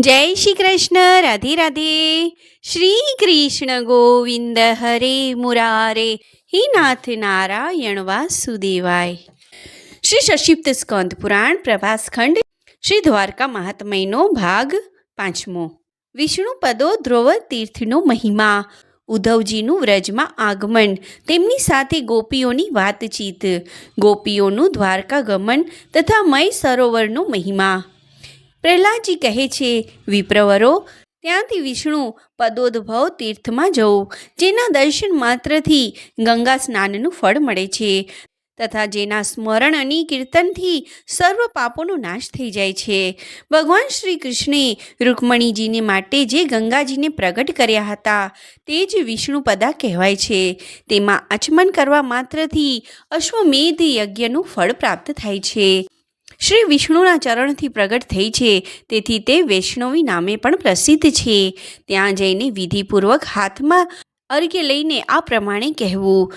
જય શ્રી કૃષ્ણ, રાધે રાધે. શ્રી કૃષ્ણ ગોવિંદ હરે મુરારે. હે નાથ નારાયણ વાસુદેવાય. શ્રી સશિપ્ત સ્કંદ પુરાણ પ્રભાસખંડ શ્રી દ્વારકા મહાત્મયનો ભાગ પાંચમો. વિષ્ણુ પદો ધ્રુવ તીર્થનો મહિમા. ઉદ્ધવજીનું વ્રજમાં આગમન. તેમની સાથે ગોપીઓની વાતચીત. ગોપીઓનું દ્વારકા ગમન તથા મય સરોવરનો મહિમા. પ્રહલાદજી કહે છે, વિપ્રવરો, ત્યાંથી વિષ્ણુ પદોદ્ભવ તીર્થમાં જવું જેના દર્શન માત્રથી ગંગા સ્નાનનું ફળ મળે છે, તથા જેના સ્મરણ અને કીર્તનથી સર્વ પાપોનો નાશ થઈ જાય છે. ભગવાન શ્રી કૃષ્ણે રૂકમણીજીને માટે જે ગંગાજીને પ્રગટ કર્યા હતા, તે જ વિષ્ણુપદા કહેવાય છે. તેમાં આચમન કરવા માત્રથી અશ્વમેધ યજ્ઞનું ફળ પ્રાપ્ત થાય છે. શ્રી વિષ્ણુના ચરણથી પ્રગટ થઈ છે. તેથી તે વૈષ્ણવી નામે પણ પ્રસિદ્ધ છે. ત્યાં જઈને વિધિપૂર્વક હાથમાં અર્ઘ્ય લઈને આ પ્રમાણે કહેવું.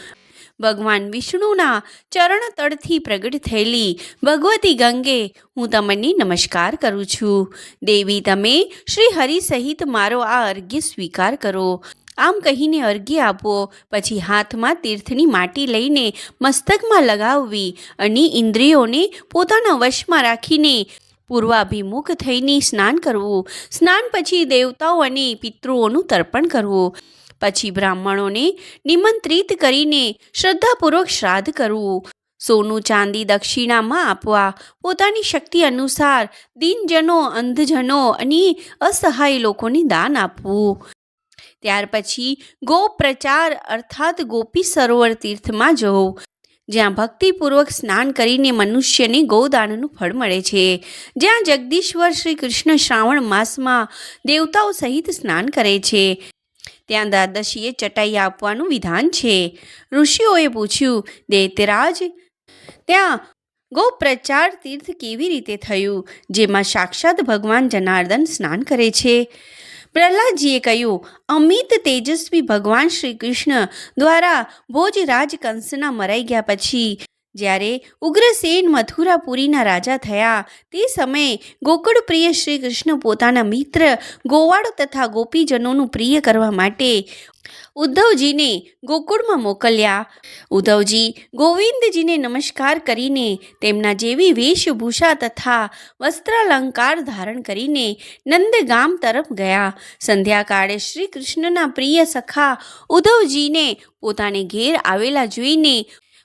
ભગવાન વિષ્ણુના ચરણ તળથી પ્રગટ થયેલી ભગવતી ગંગે, હું તમને નમસ્કાર કરું છું. દેવી, તમે શ્રી હરિ સહિત મારો આ અર્ઘ્ય સ્વીકાર કરો. આમ કહીને અર્ઘ્ય આપવો પછી હાથમાં તીર્થની માટી લઈને મસ્તકમાં લગાવવી અને ઇન્દ્રિયોને પોતાના વશમાં રાખીને પૂર્વાભિમુખ થઈને સ્નાન કરવું. સ્નાન પછી દેવતાઓ અને પિતૃઓનું તર્પણ કરવું. પછી બ્રાહ્મણોને નિમંત્રિત કરીને શ્રદ્ધાપૂર્વક શ્રાદ્ધ કરવું. સોનું ચાંદી દક્ષિણામાં આપવા. પોતાની શક્તિ અનુસાર દિનજનો, અંધજનો અને અસહાય લોકોને દાન આપવું. ત્યાર પછી ગોપ્રચાર અર્થાત ગોપી સરોવર તીર્થમાં જવું. જ્યાં ભક્તિપૂર્વક સ્નાન કરીને મનુષ્યને ગૌદાનનું ફળ મળે છે. જ્યાં જગદીશ્વર શ્રી કૃષ્ણ શ્રાવણ માસમાં દેવતાઓ સહિત સ્નાન કરે છે. ત્યાં દ્વાદશીએ ચટાઈ આપવાનું વિધાન છે. ઋષિઓએ પૂછ્યું, દૈત્યરાજ, ત્યાં ગૌપ્રચાર તીર્થ કેવી રીતે થયું? જેમાં સાક્ષાત ભગવાન જનાર્દન સ્નાન કરે છે. પ્રહલાદજીએ કહ્યું અમિત તેજસ્વી ભગવાન શ્રી કૃષ્ણ દ્વારા ભોજરાજ કંસના મરાઈ ગયા પછી જ્યારે ઉગ્રસેન મથુરાપુરીના રાજા થયા, તે સમયે ગોકુળ પ્રિય શ્રી કૃષ્ણ પોતાના મિત્ર ગોવાળો તથા ગોપીજનોનું પ્રિય કરવા માટે ઉદ્ધવજીને ગોકુળમાં મોકલ્યા. ઉદ્ધવજી ગોવિંદજીને નમસ્કાર કરીને તેમના જેવી વેશભૂષા તથા વસ્ત્રાલંકાર ધારણ કરીને નંદગામ તરફ ગયા. સંધ્યાકાળે શ્રી કૃષ્ણના પ્રિય સખા ઉદ્ધવજીને પોતાને ઘેર આવેલા જોઈને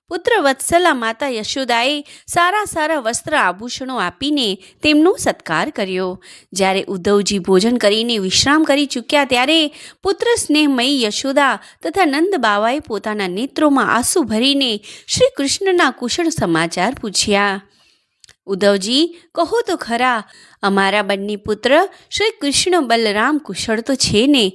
પુત્ર વત્સલા માતા યશોદાએ સારા સારા વસ્ત્ર આભૂષણો આપીને તેમનો સત્કાર કર્યો. જ્યારે ઉદ્ધવજી ભોજન કરીને વિશ્રામ કરી ચૂક્યા ત્યારે પુત્ર સ્નેહમયી યશોદા તથા નંદ બાવાએ પોતાના નેત્રોમાં આંસુ ભરીને શ્રી કૃષ્ણના કુશળ સમાચાર પૂછ્યા. ઉદ્ધવજી, કહો તો ખરા, અમારા બંને પુત્ર શ્રી કૃષ્ણ બલરામ કુશળ તો છે ને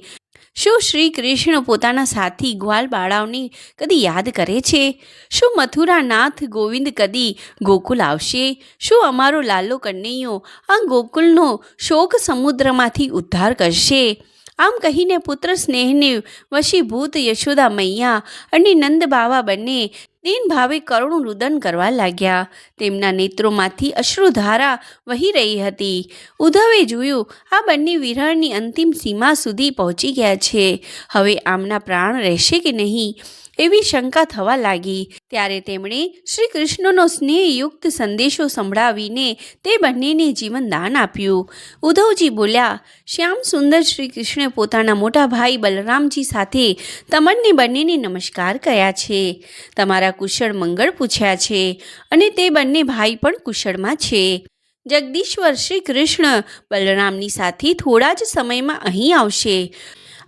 શું શ્રી કૃષ્ણ પોતાના સાથી ગ્વાલ બાળાઓને કદી યાદ કરે છે? શું મથુરાનાથ ગોવિંદ કદી ગોકુલ આવશે? શું અમારો લાલો કન્નૈયો આ ગોકુલનો શોક સમુદ્રમાંથી ઉદ્ધાર કરશે? આમ કહીને પુત્ર સ્નેહને વશીભૂત યશોદા મૈયા અને નંદ બાવા બંને દીન ભાવે કરુણ રુદન કરવા લાગ્યા. તેમના નેત્રોમાંથી અશ્રુધારા વહી રહી હતી. ઉદ્ધવે જોયું આ બંને વિરહની અંતિમ સીમા સુધી પહોંચી ગયા છે. હવે આમના પ્રાણ રહેશે કે નહીં? એવી શંકા થવા લાગી. ત્યારે તેમણે શ્રી કૃષ્ણનો સ્નેહયુક્ત સંદેશો સંભળાવીને તે બંનેને જીવન દાન આપ્યું. ઉદ્ધવજી બોલ્યા, શ્યામ સુંદર શ્રી કૃષ્ણે પોતાના મોટા ભાઈ બલરામજી સાથે તમને બંનેને નમસ્કાર કર્યા છે. તમારા કુશળ મંગળ પૂછ્યા છે અને તે બંને ભાઈ પણ કુશળમાં છે. જગદીશ્વર શ્રી કૃષ્ણ બલરામની સાથે થોડા જ સમયમાં અહીં આવશે.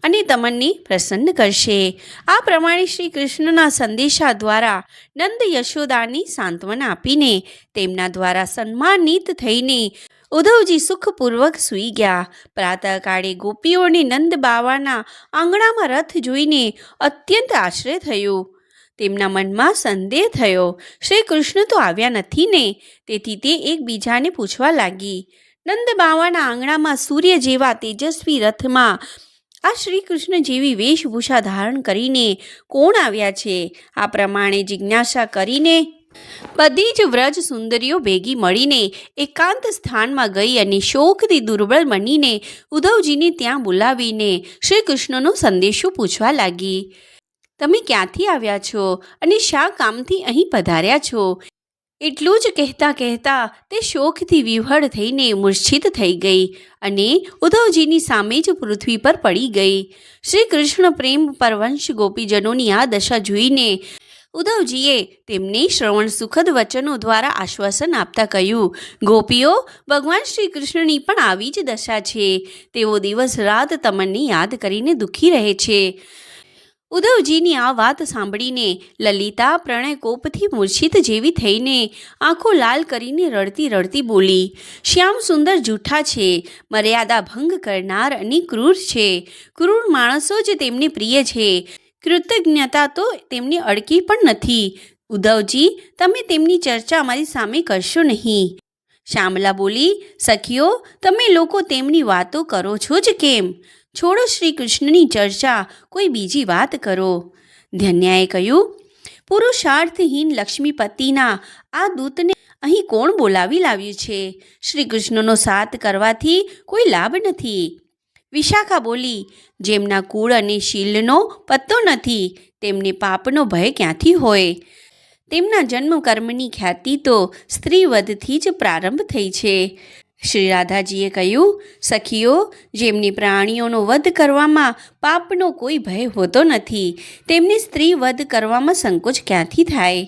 અને તમનને પ્રસન્ન કરશે. આ પ્રમાણે શ્રી કૃષ્ણના સંદેશા દ્વારા નંદ યશોદાની સાંત્વના આપીને તેમના દ્વારા સન્માનિત થઈને ઉદ્ધવજી સુખપૂર્વક સૂઈ ગયા. પ્રાતઃકાળે ગોપીઓને નંદ બાવાના આંગણામાં રથ જોઈને અત્યંત આશ્ચર્ય થયું. તેમના મનમાં સંદેહ થયો. શ્રી કૃષ્ણ તો આવ્યા નથી ને, તેથી તે એકબીજાને પૂછવા લાગી. નંદ બાવાના આંગણામાં સૂર્ય જેવા તેજસ્વી રથમાં આ શ્રી કૃષ્ણ જેવી વેશભૂષા ધારણ કરીને કોણ આવ્યા છે? આ પ્રમાણે જિજ્ઞાસા કરીને બધી જ વ્રજ સુંદરીઓ ભેગી મળીને એકાંત સ્થાનમાં ગઈ અને શોકથી દુર્બળ બનીને ઉદ્ધવજીને ત્યાં બોલાવીને શ્રી કૃષ્ણનો સંદેશો પૂછવા લાગી. તમે ક્યાંથી આવ્યા છો? અને શા કામથી અહીં પધાર્યા છો? એટલું જ કહેતા કહેતા તે શોકથી વિહળ થઈને મૂર્છિત થઈ ગઈ અને ઉદ્ધવજીની સામે જ પૃથ્વી પર પડી ગઈ. શ્રી કૃષ્ણ પ્રેમ પરવંશ ગોપીજનોની આ દશા જોઈને ઉદ્ધવજીએ તેમને શ્રવણ સુખદ વચનો દ્વારા આશ્વાસન આપતા કહ્યું, ગોપીઓ, ભગવાન શ્રી કૃષ્ણની પણ આવી જ દશા છે. તેઓ દિવસ રાત તમને યાદ કરીને દુઃખી રહે છે. ઉદ્ધવજીની આ વાત સાંભળીને લલિતા પ્રણય કોપથી મૂર્છિત જેવી થઈને આંખો લાલ કરીને રડતી રડતી બોલી, શ્યામ સુંદર જૂઠા છે, મર્યાદા ભંગ કરનાર અને ક્રૂર છે. ક્રૂર માણસો જ તેમને પ્રિય છે. કૃતજ્ઞતા તો તેમની અડકી પણ નથી. ઉદ્ધવજી તમે તેમની ચર્ચા અમારી સામે કરશો નહીં. શ્યામલા બોલી, સખીઓ, તમે લોકો તેમની વાતો કરો છો જ કેમ? છોડો શ્રી કૃષ્ણની ચર્ચા, કોઈ બીજી વાત કરો. ધન્યાએ કહ્યું, પુરુષાર્થહીન લક્ષ્મીપતિના આ દૂતને અહીં કોણ બોલાવી લાવ્યું છે? શ્રી કૃષ્ણનો સાથ કરવાથી કોઈ લાભ નથી. વિશાખા બોલી, જેમના કુળ અને શીલનો પત્તો નથી, તેમને પાપનો ભય ક્યાંથી હોય? તેમના જન્મ કર્મની ખ્યાતિ તો સ્ત્રીવધથી જ પ્રારંભ થઈ છે. શ્રી રાધાજીએ કહ્યું, સખીઓ, જેમની પ્રાણીઓનો વધ કરવામાં પાપનો કોઈ ભય હોતો નથી, તેમને સ્ત્રી વધ કરવામાં સંકોચ ક્યાંથી થાય?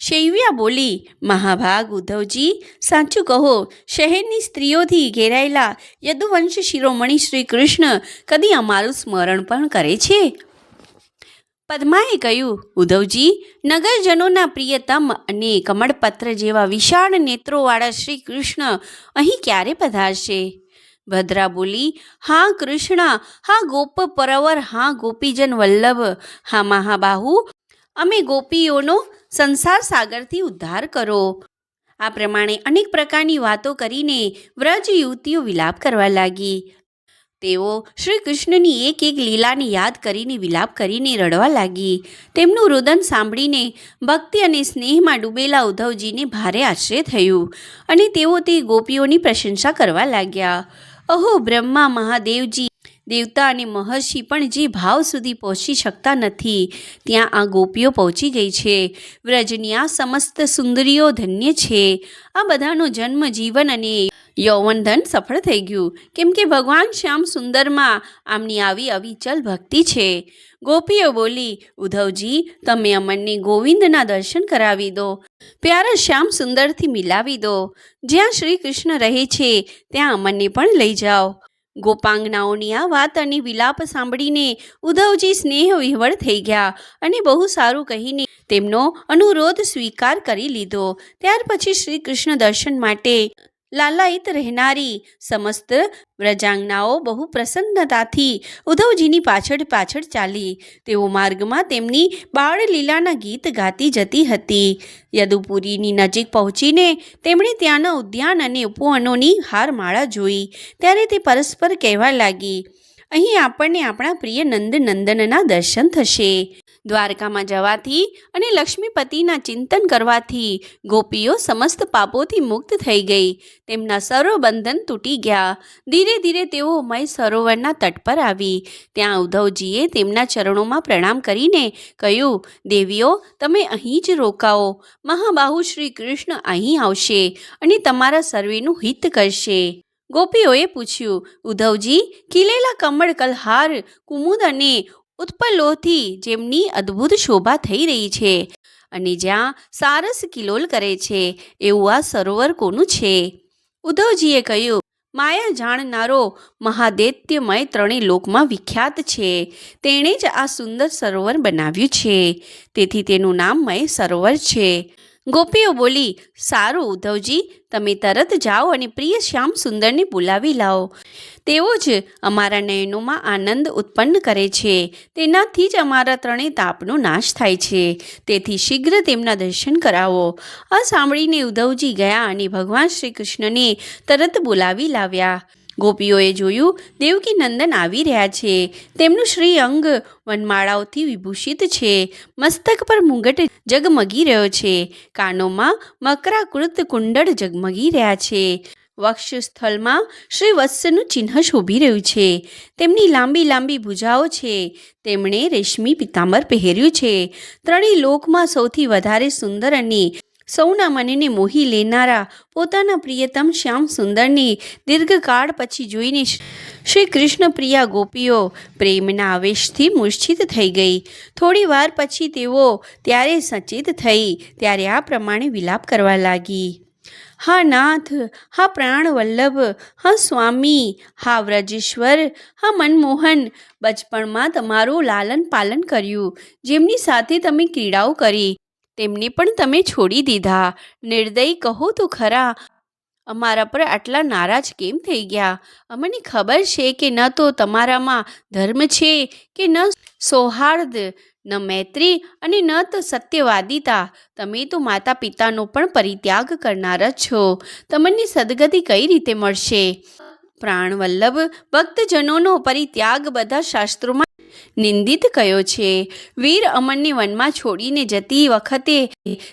શૈવ્યા બોલી, મહાભાગ, ઉદ્ધવજી, સાચું કહો, શહેરની સ્ત્રીઓથી ઘેરાયેલા યદુવંશ શિરોમણી શ્રી કૃષ્ણ કદી અમારું સ્મરણ પણ કરે છે? પદ્માએ કહ્યું, ઉદ્ધવજી, નગરજનોના પ્રિયતમ અને કમળપત્ર જેવા વિશાળ નેત્રોવાળા શ્રી કૃષ્ણ અહીં ક્યારે પધારશે? ભદ્રા બોલી, હા કૃષ્ણ, હા ગોપ પરવર, હા ગોપીજન વલ્લભ, હા મહાબાહુ, અમે ગોપીઓનો સંસાર સાગરથી ઉદ્ધાર કરો. આ પ્રમાણે અનેક પ્રકારની વાતો કરીને વ્રજ યુવતીઓ વિલાપ કરવા લાગી. તેઓ શ્રી કૃષ્ણની એક એક લીલાને યાદ કરીને વિલાપ કરીને રડવા લાગી. તેમનું રુદન સાંભળીને ભક્તિ અને સ્નેહમાં ડૂબેલા ઉદ્ધવજીને ભારે આશ્ચર્ય થયું અને તેઓ તે ગોપીઓની પ્રશંસા કરવા લાગ્યા. અહો બ્રહ્મા મહાદેવજી, દેવતા અને મહર્ષિ પણ જે ભાવ સુધી પહોંચી શકતા નથી, ત્યાં આ ગોપીઓ પહોંચી ગઈ છે. વ્રજની આ સમસ્ત સુંદરીઓ ધન્ય છે. આ બધાનો જન્મ જીવન અને યૌવન ધન સફળ થઈ ગયું. કેમ કે ભગવાન શ્યામ સુંદરમાં આમની આવી અવિચલ ભક્તિ છે. ગોપીઓ બોલી, ઉદ્ધવજી, તમે અમને ગોવિંદના દર્શન કરાવી દો. પ્યારા શ્યામ સુંદરથી મિલાવી દો. જ્યાં શ્રી કૃષ્ણ રહે છે, ત્યાં અમને પણ લઈ જાઓ. ગોપાંગનાઓની આ વાત અને વિલાપ સાંભળીને ઉદ્ધવજી સ્નેહ વિહવળ થઈ ગયા અને બહુ સારું કહીને તેમનો અનુરોધ સ્વીકાર કરી લીધો. ત્યાર પછી શ્રી કૃષ્ણ દર્શન માટે લાલાયિત રહેનારી. સમસ્ત વ્રજાંગનાઓ બહુ પ્રસન્નતાથી ઉદ્ધવજીની પાછળ પાછળ ચાલી. તેઓ માર્ગમાં તેમની બાળલીલાના ગીત ગાતી જતી હતી. યદુપુરીની નજીક પહોંચીને તેમણે ત્યાંના ઉદ્યાન અને ઉપવનોની હારમાળા જોઈ. ત્યારે તે પરસ્પર કહેવા લાગી, અહીં આપણને આપણા પ્રિય નંદ નંદનના દર્શન થશે. દ્વારકામાં જવાથી અને લક્ષ્મીપતિના ચિંતન કરવાથી ગોપીઓ સમસ્ત પાપોથી મુક્ત થઈ ગઈ. તેમના સર્વ બંધન તૂટી ગયા. ધીરે ધીરે તેઓ મય સરોવરના તટ પર આવી. ત્યાં ઉદ્ધવજીએ તેમના ચરણોમાં પ્રણામ કરીને કહ્યું, દેવીઓ, તમે અહીં જ રોકાઓ. મહાબાહુ શ્રી કૃષ્ણ અહીં આવશે અને તમારા સર્વેનું હિત કરશે. ગોપીઓએ પૂછ્યું, ઉદ્ધવજી, ખીલેલા કમળ, કલહાર, કુમુદ અને ઉત્પલોથી જેમની અદ્ભુત શોભા થઈ રહી છે અને જ્યાં સારસ કિલોલ કરે છે, એવું આ સરોવર કોનું છે? ઉદ્ધવજીએ કહ્યું, માયા જાણનારો મહાદૈત્યમય ત્રણેય લોકમાં વિખ્યાત છે. તેણે જ આ સુંદર સરોવર બનાવ્યું છે. તેથી તેનું નામ મય સરોવર છે. ગોપીઓ બોલી, સારું ઉદ્ધવજી, તમે તરત જાઓ અને પ્રિય શ્યામ સુંદરને બોલાવી લાવો. તેઓ જ અમારા નયનોમાં આનંદ ઉત્પન્ન કરે છે. તેનાથી જ અમારા ત્રણેય તાપનો નાશ થાય છે. તેથી શીઘ્ર તેમના દર્શન કરાવો. આ સાંભળીને ઉદ્ધવજી ગયા અને ભગવાન શ્રી કૃષ્ણને તરત બોલાવી લાવ્યા. ગોપીઓએ જોયું, દેવકી નંદન આવી રહ્યા છે. તેમનું શ્રી અંગ વનમાળાઓથી વિભૂષિત છે. મસ્તક પર મુંગટ જગમગી રહ્યો છે. કાનોમાં મકરાકૃત કુંડળ જગમગી રહ્યા છે. વક્ષસ્થળમાં શ્રી વત્સનું ચિહ્ન શોભી રહ્યું છે. તેમની લાંબી લાંબી ભુજાઓ છે. તેમણે રેશમી પિતાંબર પહેર્યું છે. ત્રણેય લોકમાં સૌથી વધારે સુંદર અને સૌના મનને મોહી લેનારા પોતાના પ્રિયતમ શ્યામ સુંદરની દીર્ઘકાળ પછી જોઈને શ્રી કૃષ્ણ પ્રિયા ગોપીઓ પ્રેમના આવેશથી મૂર્છિત થઈ ગઈ. થોડી વાર પછી તેઓ ત્યારે સચેત થઈ, ત્યારે આ પ્રમાણે વિલાપ કરવા લાગી. હા નાથ, હા પ્રાણવલ્લભ, હા સ્વામી, હા વ્રજેશ્વર, હા મનમોહન, બચપણમાં તમારું લાલન પાલન કર્યું. જેમની સાથે તમે ક્રીડાઓ કરી તેમને પણ તમે છોડી દીધા. નિર્દયી કહો તો ખરા. અમારા પર આટલા નારાજ કેમ થઈ ગયા? અમને ખબર છે કે ન તો તમારામાં ધર્મ છે કે ન સૌહાર્દ, ન મૈત્રી અને ન તો સત્યવાદિતા. તમે તો માતા પિતાનો પણ પરિત્યાગ કરનારા છો. તમને સદગતિ કઈ રીતે મળશે? પ્રાણવલ્લભ, ભક્તજનોનો પરિત્યાગ બધા શાસ્ત્રોમાં નિંદિત કયો છે? વીર અમનને વનમાં છોડીને જતી વખતે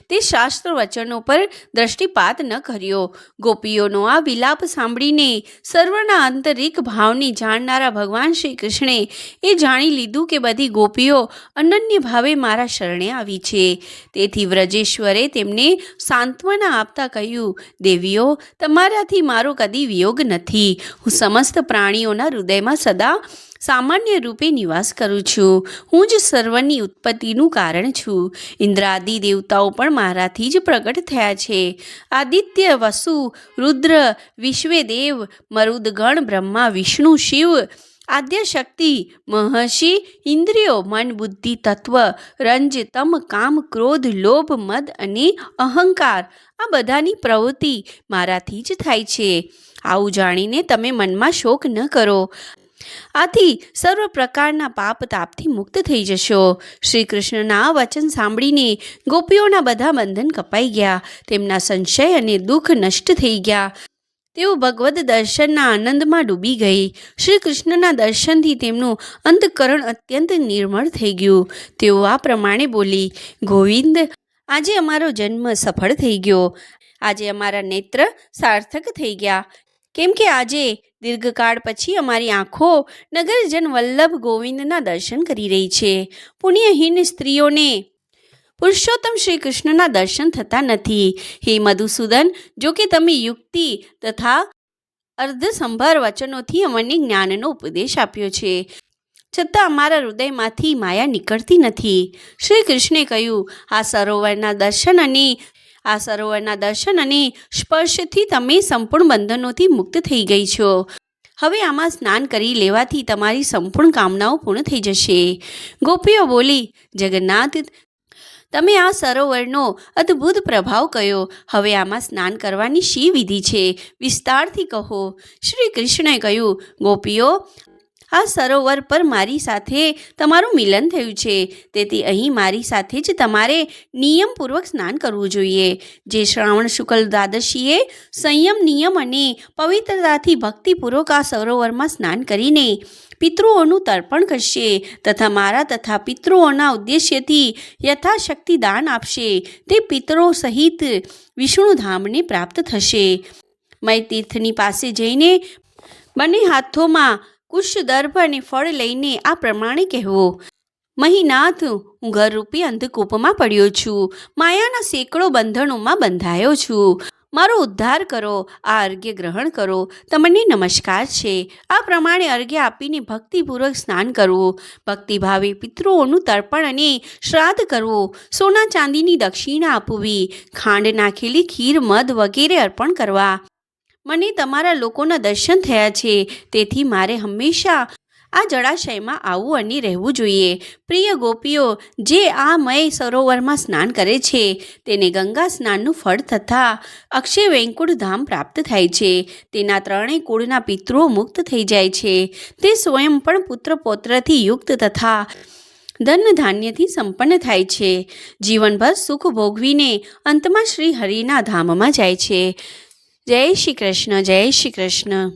તે શાસ્ત્ર વચનો પર દ્રષ્ટિપાત ન કર્યો. ગોપીઓનો આ વિલાપ સાંભળીને સર્વના આંતરિક ભાવની જાણનારા ભગવાન શ્રી કૃષ્ણે એ જાણી લીધું કે બધી ગોપીઓ અનન્ય ભાવે મારા શરણે આવી છે. તેથી વ્રજેશ્વરે તેમને સાંત્વના આપતા કહ્યું, દેવીઓ, તમારાથી મારો કદી વિયોગ નથી. હું સમસ્ત પ્રાણીઓના હૃદયમાં સદા સામાન્ય રૂપે નિવાસ કરું છું. હું જ સર્વની ઉત્પત્તિનું કારણ છું. ઇન્દ્રાદિ દેવતાઓ પણ મારાથી જ પ્રગટ થયા છે. આદિત્ય, વસુ, રુદ્ર, વિશ્વેદેવ, મરુદગણ, બ્રહ્મા, વિષ્ણુ, શિવ આદ્ય શક્તિ મહર્ષિ, ઇન્દ્રિયો, મન, બુદ્ધિ, તત્વ, રંજ, તમ, કામ, ક્રોધ, લોભ, મદ અને અહંકાર આ બધાની પ્રવૃત્તિ મારાથી જ થાય છે. આવું જાણીને તમે મનમાં શોક ન કરો. આથી સર્વ પ્રકારના પાપ તાપથી મુક્ત થઈ જશો. શ્રી કૃષ્ણના વચન સાંભળીને ગોપીઓના બધા બંધન કપાઈ ગયા. તેમના સંશય અને દુઃખ નષ્ટ થઈ ગયા. તેઓ ભગવદ દર્શનના આનંદમાં ડૂબી ગઈ. શ્રી કૃષ્ણના દર્શનથી તેમનું અંતકરણ અત્યંત નિર્મળ થઈ ગયું. તેઓ આ પ્રમાણે બોલી, ગોવિંદ, આજે અમારો જન્મ સફળ થઈ ગયો. આજે અમારા નેત્ર સાર્થક થઈ ગયા. કેમ કે આજે દીર્ઘકાળ પછી અમારી આંખો નગરજન વલ્લભ ગોવિંદના દર્શન કરી રહી છે. પુણ્યહીન સ્ત્રીઓને પુરુષોત્તમ શ્રી કૃષ્ણના દર્શન થતા નથી. હે મધુસૂદન, જો કે તમે યુક્તિ તથા અર્ધસંભાર વચનોથી અમને જ્ઞાનનો ઉપદેશ આપ્યો છે. છતાં અમારા હૃદયમાંથી માયા નીકળતી નથી. શ્રી કૃષ્ણે કહ્યું, આ સરોવરના દર્શન અને આ સરોવરના દર્શન અને સ્પર્શથી તમે સંપૂર્ણ બંધનોથી મુક્ત થઈ ગઈ છો. હવે આમાં સ્નાન કરી લેવાથી તમારી સંપૂર્ણ કામનાઓ પૂર્ણ થઈ જશે. ગોપીઓ બોલી, જગન્નાથ, તમે આ સરોવરનો અદ્ભુત પ્રભાવ કયો? હવે આમાં સ્નાન કરવાની શી વિધિ છે? વિસ્તારથી કહો. શ્રી કૃષ્ણએ કહ્યું, ગોપીઓ આ સરોવર પર મારી સાથે તમારું મિલન થયું છે. તેથી અહીં મારી સાથે જ તમારે નિયમપૂર્વક સ્નાન કરવું જોઈએ. જે શ્રાવણ શુક્લ દ્વાદશીએ સંયમ, નિયમ અને પવિત્રતાથી ભક્તિપૂર્વક આ સરોવરમાં સ્નાન કરીને પિતૃઓનું તર્પણ કરશે તથા મારા તથા પિતૃઓના ઉદ્દેશ્યથી યથાશક્તિ દાન આપશે. તે પિતરો સહિત વિષ્ણુધામને પ્રાપ્ત થશે. મય તીર્થની પાસે જઈને બંને હાથોમાં કુશદર્ભ અને ફળ લઈને આ પ્રમાણે કહેવો. મહીનાથ, હું ઘરરૂપી અંધકૂપમાં પડ્યો છું. માયાના સેંકડો બંધણોમાં બંધાયો છું. મારો ઉદ્ધાર કરો, આ અર્ઘ્ય ગ્રહણ કરો. તમને નમસ્કાર છે. આ પ્રમાણે અર્ઘ્ય આપીને ભક્તિપૂર્વક સ્નાન કરવું ભક્તિભાવે પિતૃઓનું તર્પણ અને શ્રાદ્ધ કરવું. સોના ચાંદીની દક્ષિણા આપવી. ખાંડ નાખેલી ખીર, મધ વગેરે અર્પણ કરવા. મને તમારા લોકોના દર્શન થયા છે. તેથી મારે હંમેશા આ જળાશયમાં આવવું અને રહેવું જોઈએ. પ્રિય ગોપીઓ, જે આ મય સરોવરમાં સ્નાન કરે છે, તેને ગંગા સ્નાનનું ફળ થતાં અક્ષય વેંકુટ ધામ પ્રાપ્ત થાય છે. તેના ત્રણેય કુળના પિતૃઓ મુક્ત થઈ જાય છે. તે સ્વયં પણ પુત્ર પૌત્રથી યુક્ત તથા ધન ધાન્યથી સંપન્ન થાય છે. જીવનભર સુખ ભોગવીને અંતમાં શ્રી હરિના ધામમાં જાય છે. જય શ્રી કૃષ્ણ જય શ્રી કૃષ્ણ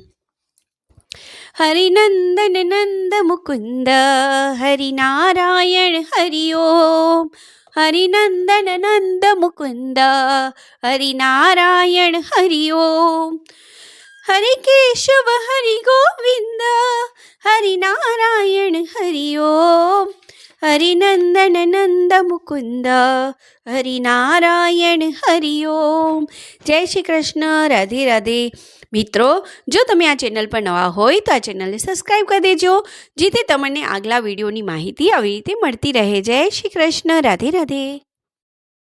હરિનંદન નંદ મુકુંદ હરિનારાયણ હરિ ઓમ હરિનંદન નંદ મુકુંદ હરિનારાયણ હરિ ઓમ હરે કેશવ હરિ ગોવિંદ હરિનારાયણ હરિ ઓમ હરિનંદન નંદ મુકુંદ હરિનારાયણ હરિ ઓમ જય શ્રી કૃષ્ણ રાધે રાધે મિત્રો જો તમે આ ચેનલ પર નવા હોય તો આ ચેનલને સબસ્ક્રાઈબ કરી દેજો, જેથી તમને આગલા વિડીયોની માહિતી આવી રીતે મળતી રહે. જય શ્રી કૃષ્ણ, રાધે રાધે.